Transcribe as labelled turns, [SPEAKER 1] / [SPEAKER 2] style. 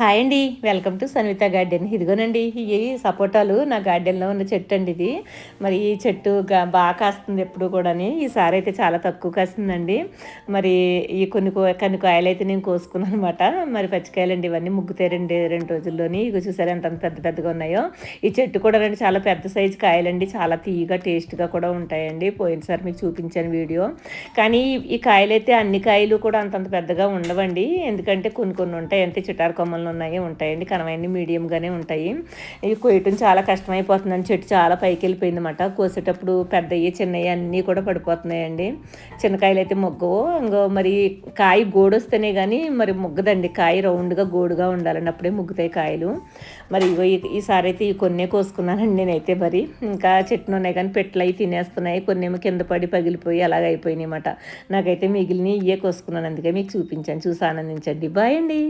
[SPEAKER 1] Hi అండి. Welcome to Sanvitha garden. ఇదిగోనండి ఈ సపోటాలు నా గార్డెన్లో ఉన్న చెట్టు అండి ఇది. మరి ఈ చెట్టు బాగా కాస్తుంది ఎప్పుడు కూడాని. ఈసారి అయితే చాలా తక్కువ కాస్తుందండి. మరి ఈ కొన్ని కో- కొన్ని కాయలు అయితే నేను కోసుకున్నాను అనమాట మరి పచ్చికాయలు అండి ఇవన్నీ ముగ్గుతాయి రెండు రెండు రోజుల్లోని. ఇక చూసారు ఎంత పెద్ద పెద్దగా ఉన్నాయో. ఈ చెట్టు కూడా రండి చాలా పెద్ద సైజు కాయలండి. చాలా తీయగా టేస్ట్గా కూడా ఉంటాయండి. పోయినసారి మీకు చూపించాను వీడియో. కానీ ఈ- కాయలైతే కాయలు అయితే అన్ని కాయలు కూడా అంతంత పెద్దగా ఉండవండి. ఎందుకంటే కొన్ని కొన్ని ఉంటాయి అంతే చిటారు కొమ్మల్లో ఉన్నాయి ఉంటాయండి. కనవన్నీ మీడియంగానే ఉంటాయి. ఇవి కోయటం చాలా కష్టమైపోతుందని చెట్టు చాలా పైకి వెళ్ళిపోయింది అనమాట కోసేటప్పుడు పెద్దవి చిన్నవి అన్నీ కూడా పడిపోతున్నాయండి. చిన్నకాయలు అయితే మొగ్గవు ఇంకో మరి కాయ గోడొస్తేనే కానీ మరి మొగ్గదండి. కాయ రౌండ్గా గోడుగా ఉండాలండి అప్పుడే ముగ్గుతాయి కాయలు. మరి ఇగో ఈసారి అయితే ఈ కొన్నే కోసుకున్నానండి నేనైతే మరి. ఇంకా చెట్లు ఉన్నాయి కానీ పెట్లు అవి తినేస్తున్నాయి. కొన్ని ఏమో కింద పడి పగిలిపోయి అలాగ అయిపోయినాయి అన్నమాట నాకైతే మిగిలిన ఇవే కోసుకున్నాను. అందుకే మీకు చూపించాను. చూసి ఆనందించండి. బాయ్ అండి.